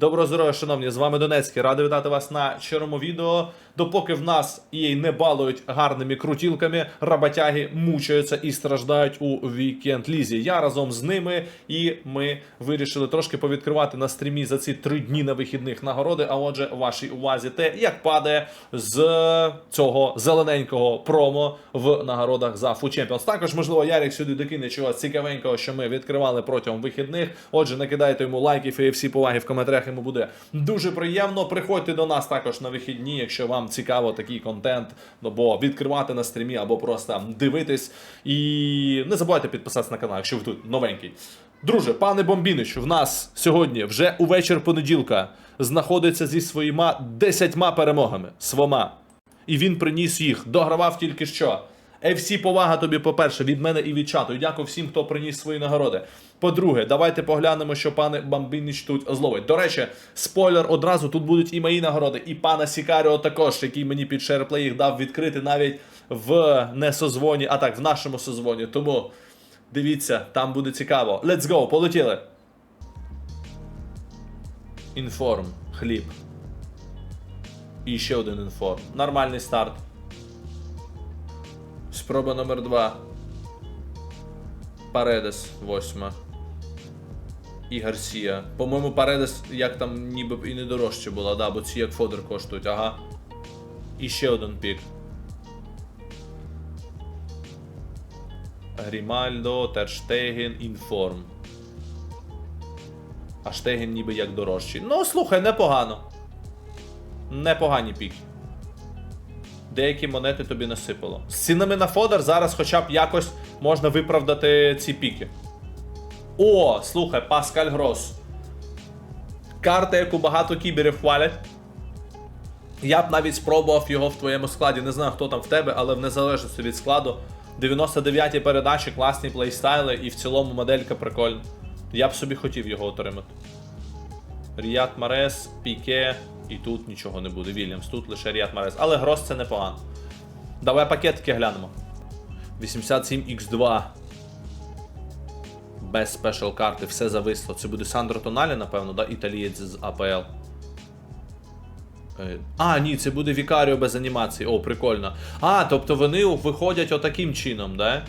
Доброго здоров'я, шановні, з вами Донецький. Радий вітати вас на щирому відео. Допоки в нас її не балують гарними крутілками, роботяги мучаються і страждають у вікенд лізі. Я разом з ними, і ми вирішили трошки повідкривати на стрімі за ці три дні на вихідних нагороди. А отже, вашій увазі те, як падає з цього зелененького промо в нагородах за Food Champions. Також, можливо, Ярик сюди докине чогось цікавенького, що ми відкривали протягом вихідних. Отже, накидайте йому лайків і всі поваги в коментарях. Йому буде дуже приємно. Приходьте до нас також на вихідні, якщо вам цікаво такий контент, ну, бо відкривати на стрімі або просто дивитись. І не забувайте підписатися на канал, якщо ви тут новенький. Друже, пане Бомбінич, в нас сьогодні вже у вечір понеділка знаходиться зі своїми десятьма перемогами. Свома. І він приніс їх, догравав тільки що. FC повага тобі, по-перше, від мене і від чату. Дякую всім, хто приніс свої нагороди. По-друге, давайте поглянемо, що пане Бамбініч тут зловить. До речі, спойлер одразу, тут будуть і мої нагороди, і пана Сікаріо також, який мені під шерплей їх дав відкрити навіть в не созвоні, а так, в нашому созвоні. Тому дивіться, там буде цікаво. Let's go, полетіли. Інформ, хліб. І ще один інформ. Нормальний старт. Спроба номер 2. Паредес, восьма. І Гарсія. По-моєму, Паредес як там ніби і не дорожче була, да, бо ці як фодер коштують, ага. І ще один пік. Грімальдо, Терштеген, Інформ. А Штеген ніби як дорожчий. Ну, слухай, непогано. Непогані піки. Деякі монети тобі насипало. З цінами на фодер зараз хоча б якось можна виправдати ці піки. О, слухай, Паскаль Грос. Карта, яку багато кіберів хвалять. Я б навіть спробував його в твоєму складі. Не знаю, хто там в тебе, але в незалежності від складу. 99 передачі, класні плейстайли, і в цілому моделька прикольна. Я б собі хотів його отримати. Ріят Марес, Піке, і тут нічого не буде. Вільямс, тут лише Ріат Марес. Але Грос це непогано. Давай пакетики глянемо. 87X2. Без спешл карти, все зависло. Це буде Сандро Тоналі, напевно, да? італієць з АПЛ. Е, А, ні, це буде Вікаріо без анімації. О, прикольно. А, тобто вони виходять отаким чином, да?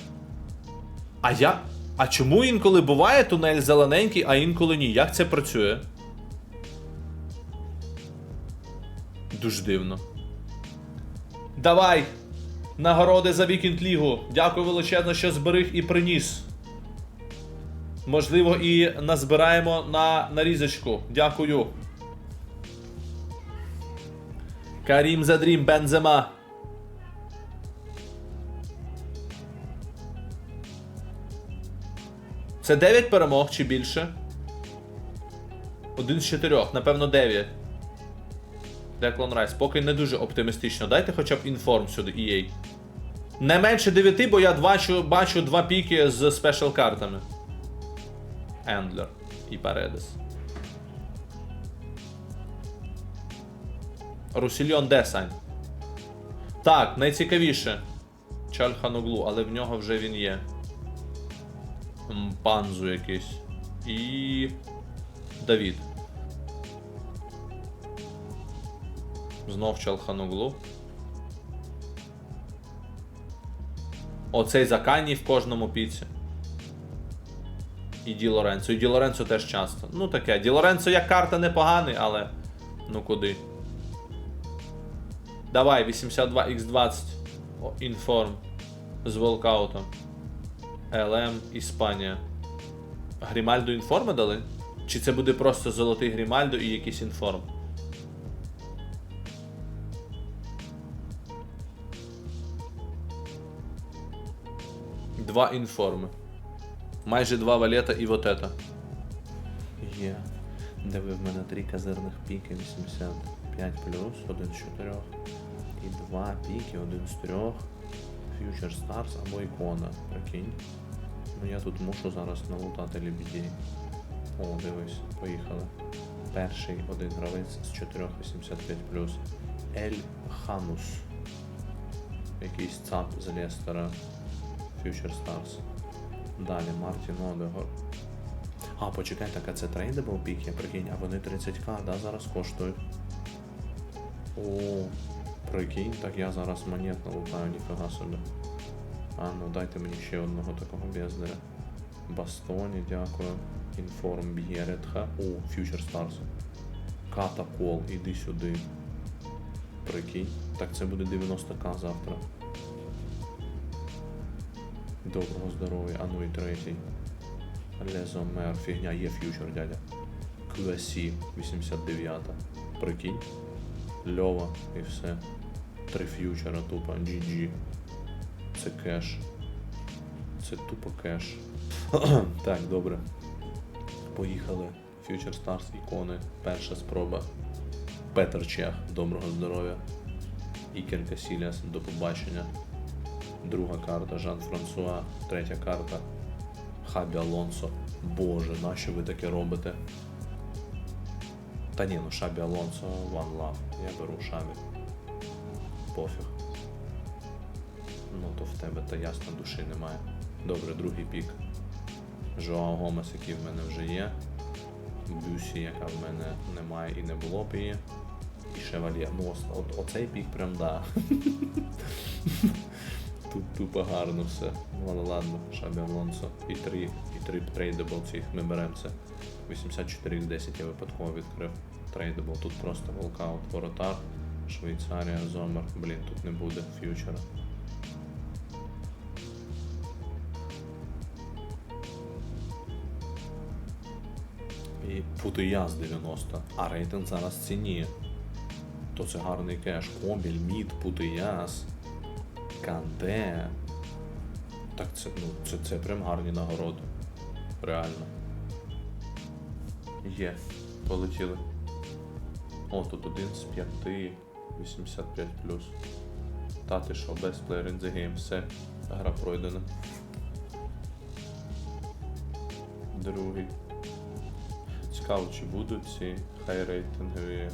А я. А чому інколи буває тунель зелененький, а інколи ні? Як це працює? Дуже дивно. Давай! Нагороди за Вікінд Лігу. Дякую величезно, що зберіг і приніс. Можливо, і назбираємо на нарізочку. Дякую. Карім Задрім Бензема. Це 9 перемог чи більше? Один з чотирьох, напевно, 9. Деклан Райс. Поки не дуже оптимістично. Дайте хоча б інформ сюди, EA. Не менше 9, бо я бачу, бачу два піки з спешл картами. Ендлер і Паредес. Русільйон де, Сань? Так, найцікавіше. Чальханоглу, але в нього вже він є. Панзу якийсь. І. Давід. Знов Чалханоглу. Оцей Заканій в кожному піці. І Ді Лоренцо. І Ді Лоренцо теж часто. Ну таке. Ді Лоренцо як карта непоганий, але. Ну куди? Давай, 82x20. О, інформ. З волкаутом. ЛМ Іспанія. Грімальдо інформи дали? Чи це буде просто золотий Грімальдо і якийсь інформ? Два інформи. Майже два валета і вот это. Є. Диви в мене три казирних піки 85 плюс, один з чотирьох. І два піки, один з трьох. Future Stars або ікона. Прикинь. Ну я тут мушу зараз налутати лебідей. О, дивись, поїхали. Перший один гравець з 485 плюс. Ель Ханус. Якийсь цап з Лестера. Future Stars. Далі Мартін Одегор. А, почекай, так а це трейдабл піки, прикинь, а вони 30к, да, зараз коштують. О, прикинь, так я зараз монет налутаю, ніфіга собі. А, ну дайте мені ще одного такого бездаря. Бастоні, дякую. Інформ Б'єретха. О, Future Stars. Катакол, іди сюди. Прикинь. Так це буде 90к завтра. Доброго здоров'я, а ну і третій. Лезомер, фігня, є фьючер, дядя. QSC 89. Прикинь. Льова і все. Три фьючера тупо, GG. Це кеш. Це тупо кеш. так, добре. Поїхали. Future Stars ікони. Перша спроба. Петер Чех, доброго здоров'я. Ікер Касіліас, до побачення. Друга карта Жан Франсуа. Третя карта Хабі Алонсо. Боже, нащо ви таке робите? Та ні, ну Шабі Алонсо One Love. Я беру Шабі. Пофіг. Ну то в тебе та ясно душі немає. Добре, другий пік. Жоао Гомес, який в мене вже є. Бюсі, яка в мене немає і не було б її. І Шевальє. Ну, оцей пік прям да. Тут тупо гарно все. Ну, але ладно, Шабі Алонсо. І три, і три трейдабл цих ми беремо це. 84 10 я випадково відкрив. Трейдабл. Тут просто волкаут, воротар, Швейцарія, Зомер. Блін, тут не буде фьючера. І Путияс 90, а рейтинг зараз ціні. То це гарний кеш. Кобіль, Мід, Путияс, Канте. Так це, ну, це, це прям гарні нагороди. Реально. Є, полетіли. О, тут один з п'яти, 85 плюс. Та ти що, best player in the game, все, гра пройдена. Другий. Цікаво, чи будуть ці хай-рейтингові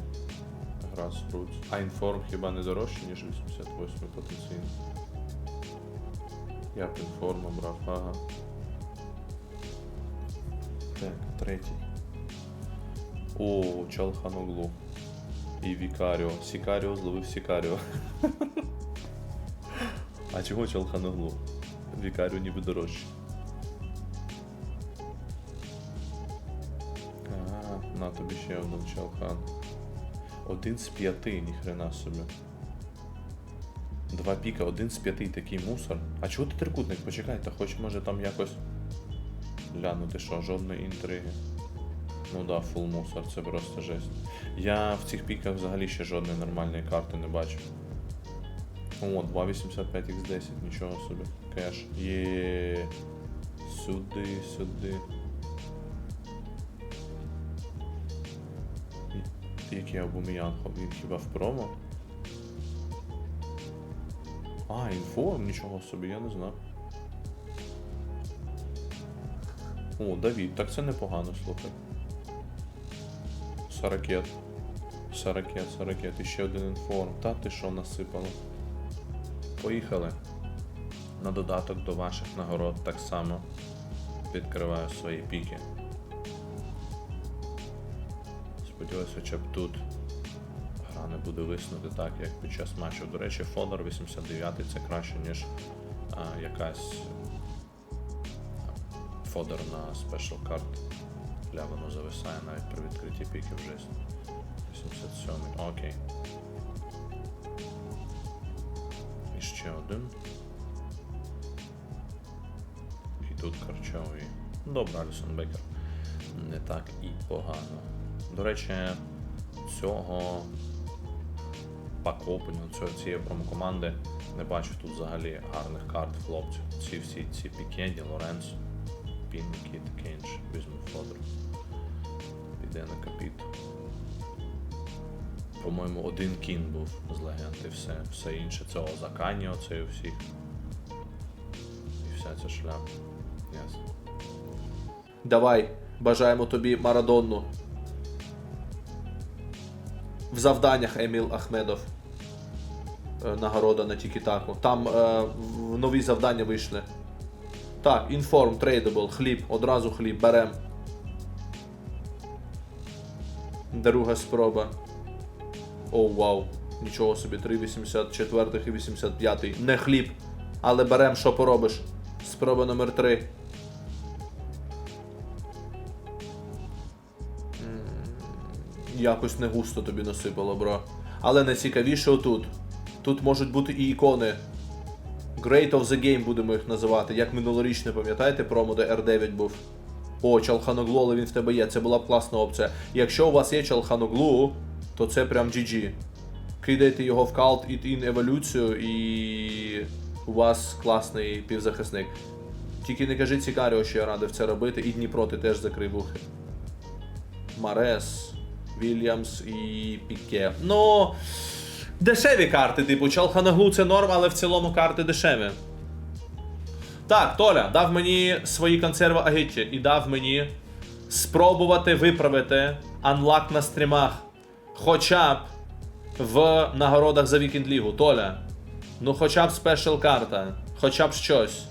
Grassroots. А інформ хіба не дорожче, ніж 88 потенційно. Я б інформу брав, ага. Так, третій. О, Чалханоглу. І Вікаріо. Сікаріо зловив Сікаріо. а чого Чалханоглу? Вікаріо ніби дорожче. А, на тобі ще один Чалхан. Один з п'яти, ніхрена собі. Два піка, один з п'яти такий мусор. А чого ти трикутник? Почекай, та хоч може там якось глянути, що, жодної інтриги. Ну да, фул мусор, це просто жесть. Я в цих піках взагалі ще жодної нормальної карти не бачу. О, 285x10, нічого собі. Кеш. Є. Сюди, сюди. І- Який Абуміян, він хіба в промо? А, інформ, нічого собі, я не знав. О, Давід, так це непогано, слухай. Сорокет. Сорокет, сорокет. І ще один інформ. Та ти що насипало? Поїхали. На додаток до ваших нагород так само відкриваю свої піки. Сподіваюся, хоча б тут гра не буде виснути так, як під час матчу. До речі, Фодор 89 це краще, ніж а, якась Фодор на спешл карт. Ля воно зависає навіть при відкритті піків жесть. 87. Окей. І ще один. І тут харчовий. Добре, Алісон Бекер. Не так і погано. До речі, цього пакопену, цього цієї промокоманди не бачу тут взагалі гарних карт хлопців. Ці всі ці Пікенді, Лоренцо, Пінкі, таке інше. Візьму Фодор. Піде на капіт. По-моєму, один кін був з легенд і все. Все інше це Озакані, оцей у всіх. І вся ця шляпа. Ясно. Давай, бажаємо тобі Марадонну. В завданнях Еміл Ахмедов. Е, Нагорода на Тікітаку. Там е, нові завдання вийшли. Так, інформ, трейдабл, хліб, одразу хліб, берем. Друга спроба. О, вау. Нічого собі, 3,84 і 85. Не хліб. Але берем, що поробиш. Спроба номер 3. Якось не густо тобі насипало, бро. Але найцікавіше отут. Тут можуть бути і ікони. Great of the Game будемо їх називати. Як минулорічне, пам'ятаєте, промо, де R9 був? О, Чалханоглу, але він в тебе є. Це була б класна опція. Якщо у вас є Чалханоглу, то це прям GG. Кидайте його в калт і ін еволюцію, і у вас класний півзахисник. Тільки не кажіть Сікаріо, що я радив це робити, і Дніпро ти теж закрив вухи. Марес, Вільямс і Піке. Ну. Дешеві карти, типу, Чалханаглу це норм, але в цілому карти дешеві. Так, Толя дав мені свої консерви Агітті і дав мені спробувати виправити анлак на стрімах. Хоча б в нагородах за Вікінд Лігу. Толя. Ну хоча б спешл карта, хоча б щось.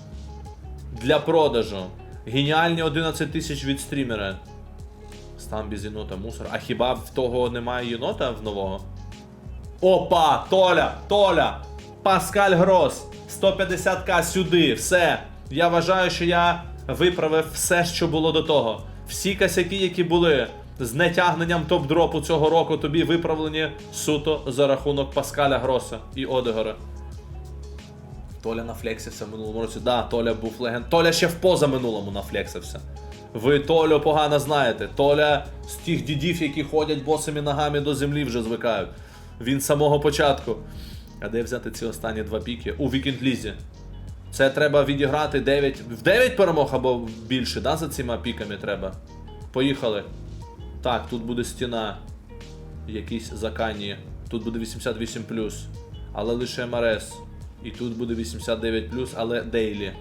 Для продажу. Геніальні 11 тисяч від стрімера. Стан без єнота мусор. А хіба в того немає єнота в нового? Опа! Толя! Толя! Паскаль Грос! 150к сюди, все. Я вважаю, що я виправив все, що було до того. Всі косяки, які були з нетягненням топ-дропу цього року, тобі виправлені суто за рахунок Паскаля Гроса і Одегора. Толя нафлексився в минулому році. Да, Толя був легенд. Толя ще в позаминулому нафлексився. Ви Толю погано знаєте. Толя з тих дідів, які ходять босими ногами до землі, вже звикають. Він з самого початку. А де взяти ці останні два піки? У Вікінд Лізі. Це треба відіграти 9. В 9 перемог або більше, да, за цими піками треба. Поїхали. Так, тут буде стіна. Якісь закані. Тут буде 88, але лише МРС. І тут буде 89, але Дейлі.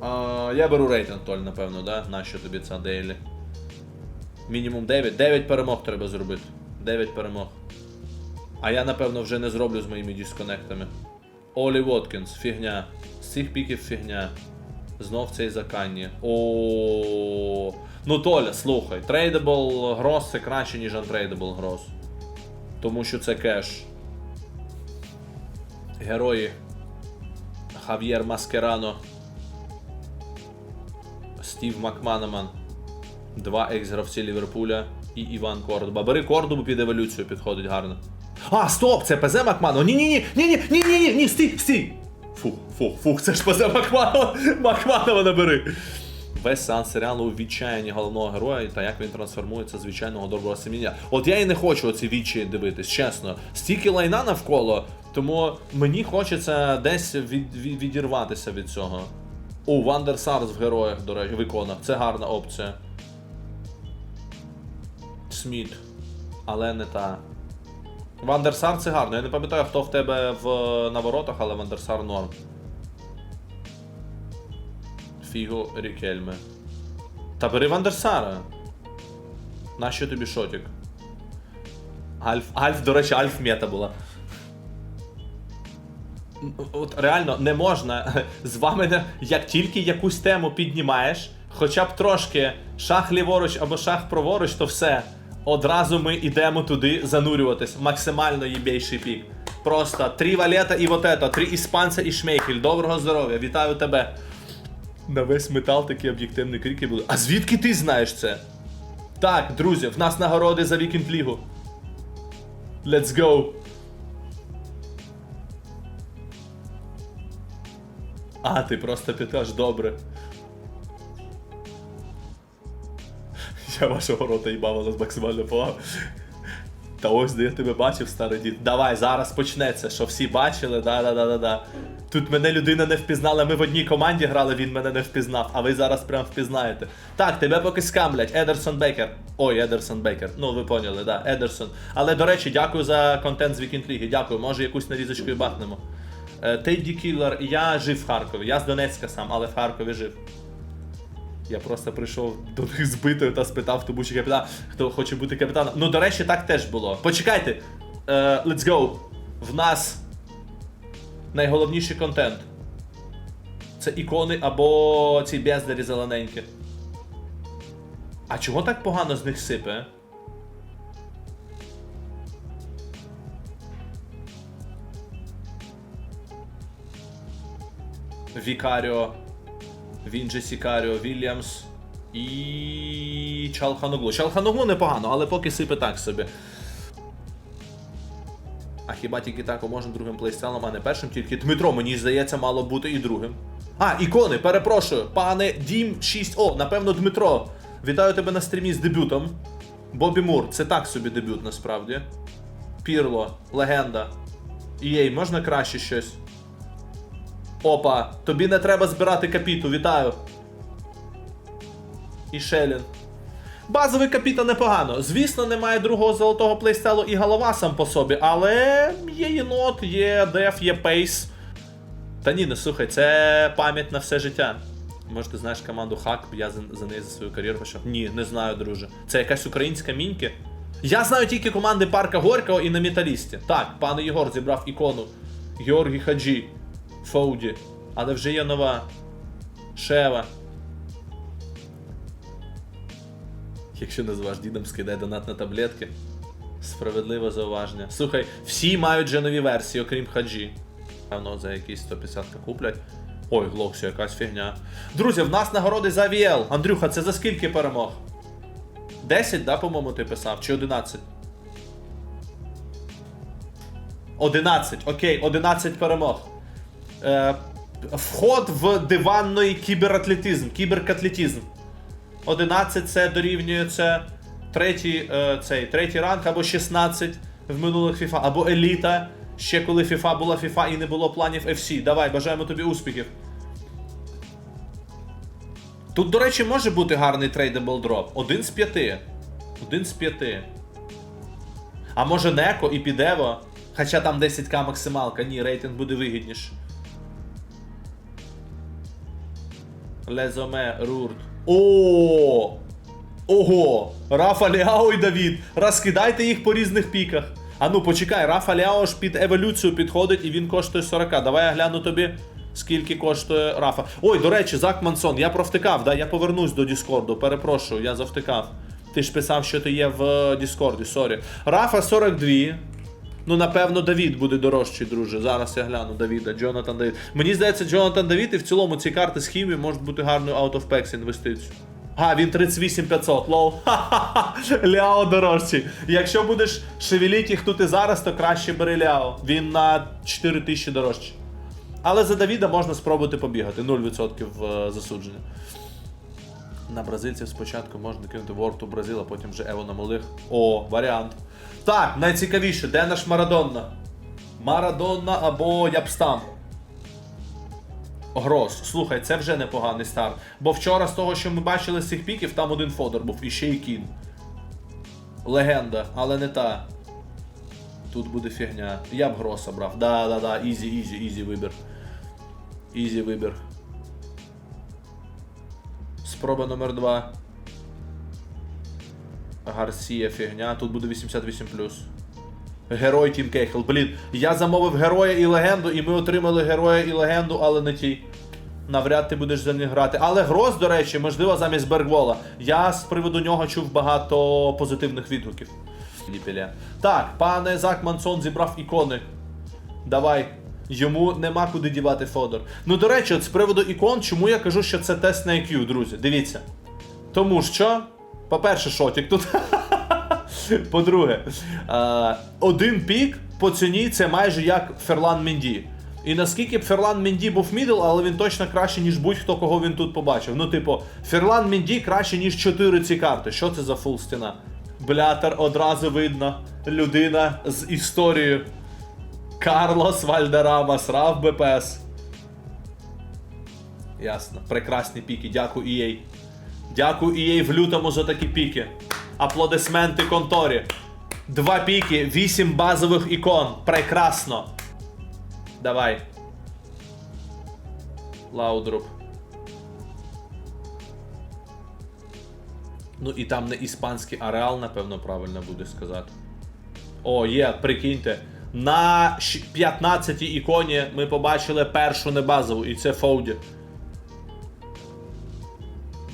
А, я беру рейтинг, Толь, напевно, да? Нащо тобі це Дейлі? Мінімум 9. 9 перемог треба зробити. 9 перемог. А я, напевно, вже не зроблю з моїми дисконектами. Олі Воткінс, фігня. З цих піків фігня. Знов цей заканні. О. Ну, Толя, слухай, трейдабл грос це краще, ніж untradeable грос. Тому що це кеш. Герої. Хав'єр Маскерано. Стів Макманаман. Два екс-гравці Ліверпуля і Іван Кордоба. Бери Кордобу під еволюцію, підходить гарно. А, стоп, це ПЗ Макману. Ні-ні-ні, ні-ні, ні-ні, ні, ні, стій, стій. фу, фух, фух, це ж ПЗ Макманова. Макманова набери. Весь сеанс серіалу відчаянні головного героя та як він трансформується звичайного доброго семіння. От я і не хочу оці вічі дивитись, чесно. Стільки лайна навколо, тому мені хочеться десь від, від, відірватися від цього. О, Вандер в героях, до речі, виконав. Це гарна опція. Сміт. Але не та. Вандерсар це гарно. Я не пам'ятаю, хто в тебе в наворотах, але Вандерсар норм. Фіго Рікельме. Та бери Вандерсара. Нащо тобі шотик? Альф, Альф, до речі, Альф мета була. От реально не можна з вами, як тільки якусь тему піднімаєш, хоча б трошки шах ліворуч або шах праворуч, то все. Одразу ми йдемо туди занурюватись. Максимально їбейший пік. Просто три валета і вот это, три іспанця і шмейхель. Доброго здоров'я, вітаю тебе. На весь метал такі об'єктивні крики були. А звідки ти знаєш це? Так, друзі, в нас нагороди за Вікінд Лігу. Let's go! А, ти просто питаш, добре. Я вашого рота їбав, але з максимально повагою. Та ось де я тебе бачив, старий дід. Давай, зараз почнеться, що всі бачили, да-да-да-да-да. Тут мене людина не впізнала, ми в одній команді грали, він мене не впізнав, а ви зараз прям впізнаєте. Так, тебе поки скамлять, Едерсон Бейкер. Ой, Едерсон Бейкер. Ну, ви поняли, да, Едерсон. Але, до речі, дякую за контент з Вікінд Ліги. Дякую, може якусь нарізочку і бахнемо. Е, Тейді Кіллер, я жив в Харкові. Я з Донецька сам, але в Харкові жив. Я просто прийшов до них збитою та спитав, тому що капітан, хто хоче бути капітаном. Ну, до речі, так теж було. Почекайте. Uh, let's go. В нас найголовніший контент. Це ікони або ці бездарі зелененькі. А чого так погано з них сипе? Е? Вікаріо він же Сікаріо, Вільямс і Чалханоглу. Чалханоглу непогано, але поки сипе так собі. А хіба тільки так можна другим плейстайлом, а не першим? Тільки Дмитро, мені здається, мало бути і другим. А, ікони, перепрошую, пане Дім 6. О, напевно, Дмитро. Вітаю тебе на стрімі з дебютом. Бобі Мур, це так собі дебют насправді. Пірло, легенда. Ієй, можна краще щось? Опа, тобі не треба збирати капіту, вітаю. І Шелін. Базовий капіта непогано. Звісно, немає другого золотого плейстайлу і голова сам по собі, але є єнот, є деф, є пейс. Та ні, не слухай, це пам'ять на все життя. Може, ти знаєш команду Хак, я за, за неї за свою кар'єру пішов. Ні, не знаю, друже. Це якась українська міньки. Я знаю тільки команди Парка Горького і на Металісті. Так, пан Єгор зібрав ікону. Георгій Хаджі, Фоуді. Але вже є нова. Шева. Якщо назваш дідом, скидай донат на таблетки. Справедливе зауваження. Слухай, всі мають вже нові версії, окрім Хаджі. Певно, за якісь 150 куплять. Ой, Глоксі, якась фігня. Друзі, в нас нагороди за VL. Андрюха, це за скільки перемог? 10, да, по-моєму, ти писав? Чи 11? 11, окей, 11 перемог. Е, вход в диванний кібератлетизм, кіберкатлетизм. 11 це дорівнює це третій, е, цей, третій ранг або 16 в минулих FIFA, або еліта. Ще коли FIFA була FIFA і не було планів FC. Давай, бажаємо тобі успіхів. Тут, до речі, може бути гарний трейдабл дроп. Один з п'яти. Один з п'яти. А може Неко і Підево. Хоча там 10к максималка. Ні, рейтинг буде вигідніше. Лезоме, Рурт. О! Ого! Рафа Ліао і Давід. Розкидайте їх по різних піках. А ну почекай, Рафа Ліао ж під еволюцію підходить і він коштує 40. Давай я гляну тобі, скільки коштує Рафа. Ой, до речі, Зак Мансон, я провтикав, да? я повернусь до Діскорду. Перепрошую, я завтикав. Ти ж писав, що ти є в Діскорді, сорі. Рафа 42. Ну, напевно, Давід буде дорожчий, друже. Зараз я гляну Давіда, Джонатан Давід. Мені здається, Джонатан Давід і в цілому ці карти з хімії можуть бути гарною out of packs інвестицією. А, він 38500, лол. Ха-ха-ха. Ляо дорожчий. Якщо будеш шевеліть їх тут і зараз, то краще бери Ляо. Він на 4000 дорожчий. Але за Давіда можна спробувати побігати. 0% е, засудження. На бразильців спочатку можна кинути Ворту Бразил, а потім вже Ево на малих. О, варіант. Так, найцікавіше, де наш Марадонна? Марадонна або Япстам. Гроз. Слухай, це вже непоганий старт. Бо вчора з того, що ми бачили з цих піків, там один Фодор був і ще й кін. Легенда, але не та. Тут буде фігня. Я б Гроса брав. Да, да, да, ізі, ізі, ізі вибір. Ізі вибір. Спроба номер 2. Гарсія фігня. Тут буде 88. Герой Тім Кейхл. Блін, я замовив героя і легенду, і ми отримали героя і легенду, але не ті. Навряд ти будеш за них грати. Але Гроз, до речі, можливо, замість Бергвола. Я з приводу нього чув багато позитивних відгуків. Так, пане Зак Мансон зібрав ікони. Давай. Йому нема куди дівати Фодор. Ну, до речі, от з приводу ікон, чому я кажу, що це тест на IQ, друзі. Дивіться. Тому що, по-перше, шотік тут. По-друге, е, один пік по ціні це майже як Ферлан Менді. І наскільки б Ферлан Менді був мідл, але він точно краще, ніж будь-хто, кого він тут побачив. Ну, типу, Ферлан Менді краще, ніж 4 ці карти. Що це за фул стіна? Блятер одразу видно. Людина з історією. Карлос Вальдерама, срав БПС. Ясно. Прекрасні піки. Дякую EA. Дякую EA в лютому за такі піки. Аплодисменти конторі. Два піки, вісім базових ікон. Прекрасно. Давай. Лаудруп. Ну і там не іспанський ареал, напевно, правильно буде сказати. О, є, прикиньте. На 15 іконі ми побачили першу небазову, і це Фоуді.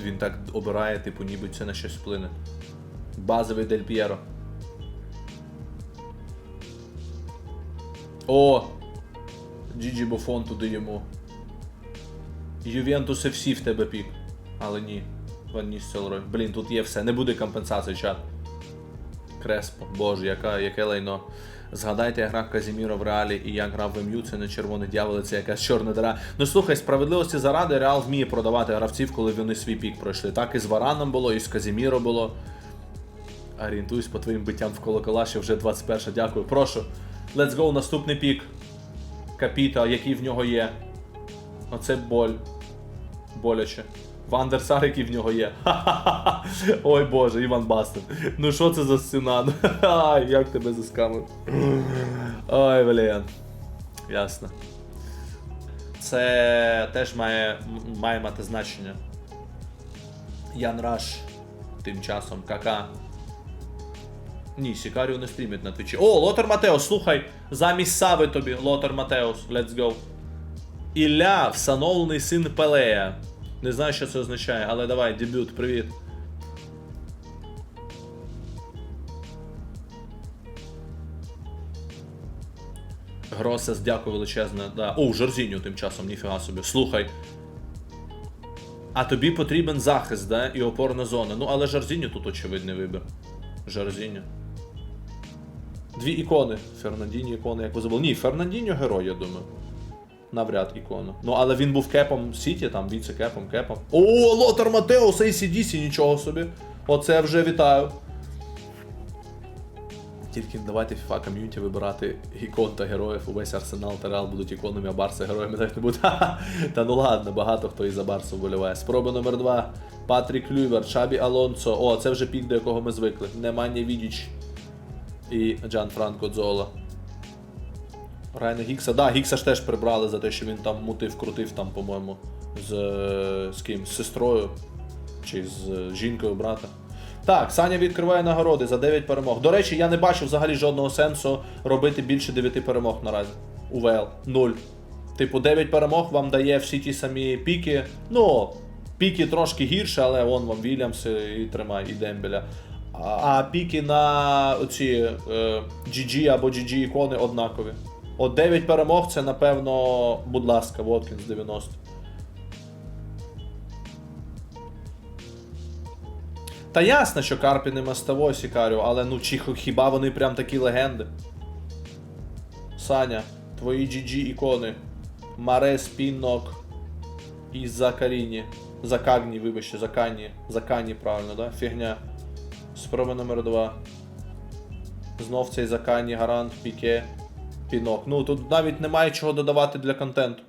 Він так обирає, типу, ніби це на щось вплине. Базовий Дель П'єро. О! Джіджі Буфон туди йому. Ювентус FC в тебе пік. Але ні. Ван Ністелрой. Блін, тут є все. Не буде компенсації, чат. Креспо, боже, яка, яке лайно. Згадайте, я грав Казіміро в реалі і як грав в МЮ, це не червоний дьявол, це якась чорна дира. Ну слухай, справедливості заради Реал вміє продавати гравців, коли вони свій пік пройшли. Так і з Вараном було, і з Казіміро було. Орієнтуюсь по твоїм биттям в колокола, що вже 21. Дякую. Прошу. Let's go, наступний пік. Капіта, який в нього є. Оце боль. Боляче. Вандерсар, який в нього є. Ой Боже, Іван Бастен. Ну що це за? Ну, Ай, як тебе заскамив. Ой, блін. Ясно. Це теж має, має мати значення. Ян Раш. Тим часом. Кака. Ні, Сікаріо не стрімить на твічі. О, Лотер Матеос, слухай. Замість Сави тобі, Лотер Матеос. Let's go. Ілля, встановлений син Пелея. Не знаю, що це означає, але давай, дебют, привіт. Гросес, дякую величезне. Да. О, Жорзіньо тим часом, ніфіга собі. Слухай. А тобі потрібен захист, да? І опорна зона. Ну, але Жорзіньо тут очевидний вибір. Жорзіньо. Дві ікони. Фернандіньо ікони, як ви забули. Ні, Фернандіньо герой, я думаю. Навряд ікону. Ну, але він був кепом Сіті, там віце-кепом, кепом. О, Лотар Матеус, ACDC, нічого собі. Оце вже вітаю. Тільки давайте FIFA ком'юніті вибирати ікон та героїв. Увесь Арсенал та Реал будуть іконами, а Барса героями так не буде. Та ну ладно, багато хто і за Барсу вболіває. Спроба номер 2. Патрік Клювер, Чабі Алонсо. О, це вже пік, до якого ми звикли. Немання Відіч і Джан Франко Дзола. Райна Гікса. Да, Гікса ж теж прибрали за те, що він там мутив, крутив там, по-моєму, з, е, з ким? З сестрою чи з е, жінкою брата. Так, Саня відкриває нагороди за 9 перемог. До речі, я не бачу взагалі жодного сенсу робити більше 9 перемог наразі. У ВЛ. Нуль. Типу, 9 перемог вам дає всі ті самі піки. Ну, піки трошки гірше, але вон вам Вільямс і тримай, і Дембеля. А піки на оці е, GG або GG ікони однакові. От 9 перемог це, напевно, будь ласка, Воткінс 90. Та ясно, що Карпі не мастовой Сікаріо, але ну чи хіба вони прям такі легенди? Саня, твої GG ікони. Марес, Піннок і Закаріні. Закагні, вибачте, Закані. Закані, правильно, да? Фігня. Спроба номер 2. Знов цей Закані, Гарант, Піке, Пінок. Ну тут навіть немає чого додавати для контенту.